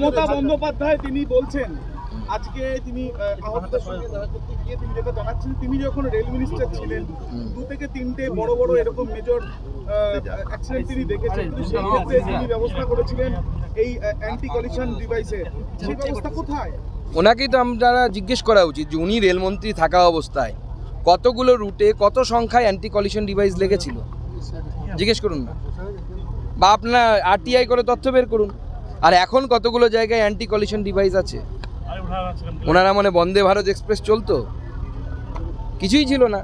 মমতা বন্দ্যোপাধ্যায় তিনি বলছেন, আজকে তিনি আহতদের সঙ্গে দেখা করতে গিয়ে তিনি যেটা জানাচ্ছেন, তিনি যখন রেল মিনিস্টার ছিলেন, দু থেকে তিনটে বড় বড় এরকম মেজর অ্যাক্সিডেন্ট তিনি দেখেছেন। কিন্তু সেই ক্ষেত্রে তিনি ব্যবস্থা করেছিলেন এই অ্যান্টি কলিশন ডিভাইসের সেই ব্যবস্থা কোথায়? ওনাকেই তো আমরা জিজ্ঞেস করা উচিত যে উনি রেলমন্ত্রী থাকা অবস্থায় কতগুলো রুটে কত সংখ্যায় অ্যান্টি কলিশন ডিভাইস লেগেছিল? জিজ্ঞেস করুন না। বা আপনার আরটিআই করে তথ্য বের করুন। আর এখন কতগুলো জায়গায় অ্যান্টি কলিশন ডিভাইস আছে? ওনারা মানে বন্দে ভারত এক্সপ্রেস চলতো? কিছুই ছিল না।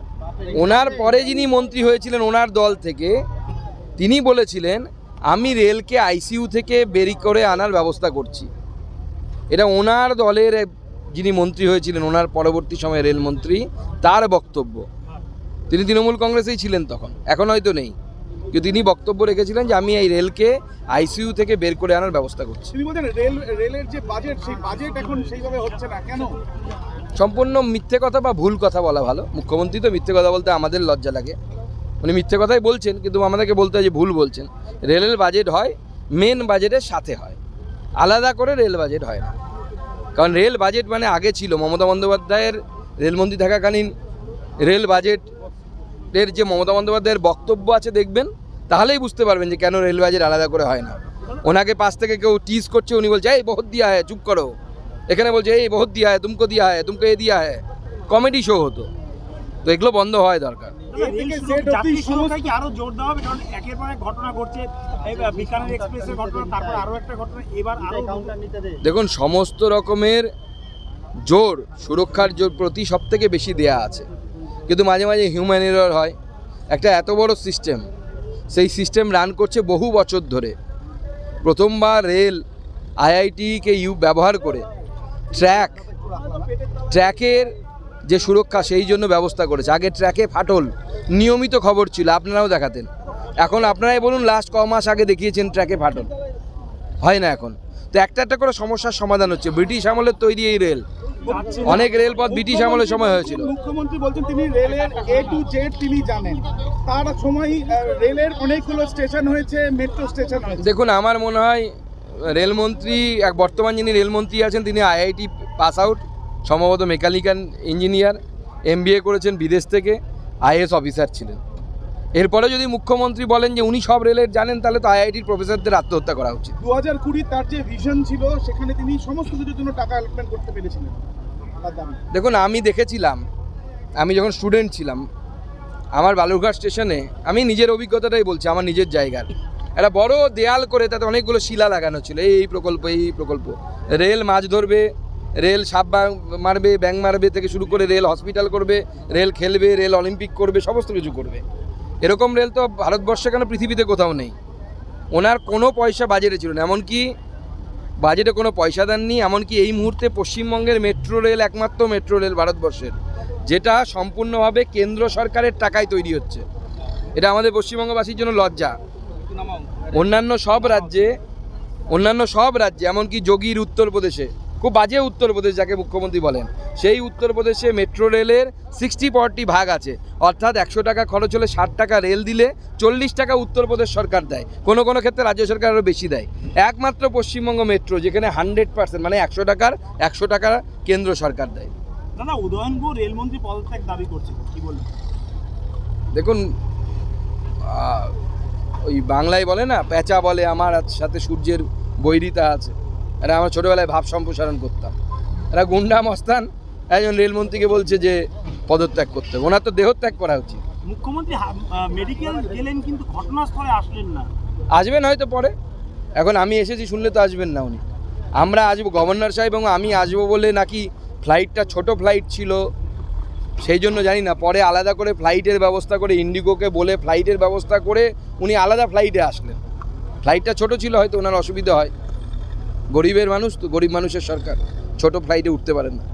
ওনার পরে যিনি মন্ত্রী হয়েছিলেন ওনার দল থেকে, তিনি বলেছিলেন, আমি রেলকে আইসিইউ থেকে বেরি করে আনার ব্যবস্থা করছি। এটা ওনার দলের যিনি মন্ত্রী হয়েছিলেন, ওনার পরবর্তী সময়ে রেলমন্ত্রী তার বক্তব্য। তিনি তৃণমূল কংগ্রেসেই ছিলেন তখন, এখন হয়তো নেই। কিন্তু তিনি বক্তব্য রেখেছিলেন যে আমি এই রেলকে আইসিইউ থেকে বের করে আনার ব্যবস্থা করছি। রেল রেলের যে বাজেট সেই বাজেট এখন সেইভাবে হচ্ছে না। কেন? সম্পূর্ণ মিথ্যে কথা বা ভুল কথা বলা ভালো। মুখ্যমন্ত্রী তো মিথ্যে কথা বলতে আমাদের লজ্জা লাগে। উনি মিথ্যে কথাই বলছেন কিন্তু আমাদেরকে বলতে হয় যে ভুল বলছেন। রেলের বাজেট হয় মেন বাজেটের সাথে হয়। আলাদা করে রেল বাজেট হয় না। কারণ রেল বাজেট মানে আগে ছিল। মমতা বন্দ্যোপাধ্যায়ের রেলমন্ত্রী থাকাকালীন রেল বাজেটের যে মমতা বন্দ্যোপাধ্যায়ের বক্তব্য আছে দেখবেন তাহলেই বুঝতে পারবেন যে কেন রেল বাজেট আলাদা করে হয় না। ওনাকে পাশ থেকে কেউ টিজ করছে উনি বলছে এই বহুত দিয়া হয় চুপ করো। এখানে বলছে এই বহুত দিয়া হয় তুমকো দিয়া হয় তুমকো এ দিয়া হয় কমেডি শো হতো। তো এগুলো বন্ধ হয় দরকার। আরও জোর দেওয়া হবে কারণ একের পর এক ঘটনা ঘটছে। বিকানের এক্সপ্রেসের ঘটনা তারপর আরও একটা ঘটনা এবার আরও দেখুন সমস্ত রকমের জোর সুরক্ষার জোর প্রতি সব থেকে বেশি দেয়া আছে। কিন্তু মাঝে মাঝে হিউম্যান এরর হয়। একটা এত বড় সিস্টেম সেই সিস্টেম রান করছে বহু বছর ধরে। প্রথমবার রেল আইআইটিকে ইউ ব্যবহার করে ট্র্যাক ট্র্যাকের যে সুরক্ষা, সেই জন্য ব্যবস্থা করেছে। আগে ট্র্যাকে ফাটল, নিয়মিত খবর ছিল, আপনারাও দেখাতেন। এখন আপনারাই বলুন লাস্ট ক মাস আগে দেখিয়েছেন ট্র্যাকে ফাটল। হয় না এখন। তো একটা একটা করে সমস্যার সমাধান হচ্ছে। ব্রিটিশ আমলের তৈরি এই রেল অনেক রেলপথ ব্রিটিশ আমলের সময় হয়েছিল। মুখ্যমন্ত্রী বলছেন তিনি রেলের এ টু জেড তিনি জানেন। তার সময় রেলের অনেকগুলো স্টেশন হয়েছে মেট্রো স্টেশন হয়েছে। দেখুন আমার মনে হয় রেলমন্ত্রী এক বর্তমান যিনি রেলমন্ত্রী আছেন তিনি আইআইটি পাস আউট সম্ভবত মেকানিক্যাল ইঞ্জিনিয়ার এমবিএ করেছেন বিদেশ থেকে আইএস অফিসার ছিলেন। এরপরে যদি মুখ্যমন্ত্রী বলেন যে উনি সব রেলের জানেন তাহলে তো আইআইটির প্রফেসরদের আত্মহত্যা করা উচিত। দু হাজার কুড়ি তার যে ভিশন ছিল সেখানে তিনি সমস্ত কিছুর জন্য টাকা অ্যালটমেন্ট করতে পেরেছিলেন। দেখুন, আমি দেখেছিলাম, আমি যখন স্টুডেন্ট ছিলাম, আমার বালুরঘাট স্টেশনে আমি নিজের অভিজ্ঞতাটাই বলছি, আমার নিজের জায়গার। একটা বড় দেয়াল করে তাতে অনেকগুলো শিলা লাগানো ছিল, এই প্রকল্প এই প্রকল্প। রেল মাছ ধরবে, রেল সাপ মারবে, ব্যাং মারবে থেকে শুরু করে রেল হসপিটাল করবে, রেল খেলবে, রেল অলিম্পিক করবে, সমস্ত কিছু করবে। এরকম রেল তো ভারতবর্ষে কেন পৃথিবীতে কোথাও নেই? ওনার কোনো পয়সা বাজেটে ছিল না, এমনকি বাজেটে কোনো পয়সা দেননি, এমনকি এই মুহূর্তে পশ্চিমবঙ্গের মেট্রো রেল একমাত্র মেট্রো রেল ভারতবর্ষের, যেটা সম্পূর্ণভাবে কেন্দ্র সরকারের টাকায় তৈরি হচ্ছে। এটা আমাদের পশ্চিমবঙ্গবাসীর জন্য লজ্জা। অন্যান্য সব রাজ্যে, অন্যান্য সব রাজ্যে, এমনকি যোগীর উত্তরপ্রদেশে খুব বাজে উত্তরপ্রদেশ যাকে মুখ্যমন্ত্রী বলেন। সেই উত্তরপ্রদেশে মেট্রো রেলের সিক্সটি ফর্টি ভাগ আছে। অর্থাৎ একশো টাকা খরচ হলে ষাট টাকা রেল দিলে চল্লিশ টাকা উত্তরপ্রদেশ সরকার দেয়। কোনো কোনো ক্ষেত্রে রাজ্য সরকার আরও বেশি দেয়। একমাত্র পশ্চিমবঙ্গ মেট্রো যেখানে হান্ড্রেড পার্সেন্ট মানে একশো টাকার একশো টাকা কেন্দ্র সরকার দেয়। দাদা উদয়নপুর রেলমন্ত্রী পদত্যাগ দাবি করছে কি বলবেন দেখুন ওই বাংলায় বলে না পেঁচা বলে আমার সাথে সূর্যের বৈরিতা আছে। এটা আমরা ছোটোবেলায় ভাব সম্প্রসারণ করতাম। এরা গুন্ডা মস্তান একজন রেলমন্ত্রীকে বলছে যে পদত্যাগ করতে হবে। ওনার তো দেহত্যাগ করা উচিত। মুখ্যমন্ত্রী মেডিকেল গেলেন কিন্তু ঘটনাস্থলে আসলেন না। আসবেন হয়তো পরে। এখন আমি এসেছি শুনলে তো আসবেন না উনি। আমরা আসব গভর্নর সাহেব এবং আমি আসব বলে নাকি ফ্লাইটটা ছোট ফ্লাইট ছিল সেই জন্য জানি না। পরে আলাদা করে ফ্লাইটের ব্যবস্থা করে ইন্ডিগোকে বলে ফ্লাইটের ব্যবস্থা করে উনি আলাদা ফ্লাইটে আসলেন। ফ্লাইটটা ছোট ছিল হয়তো ওনার অসুবিধা হয়। গরিবের মানুষ তো গরিব মানুষের সরকার ছোট ফ্লাইটে উঠতে পারেন না।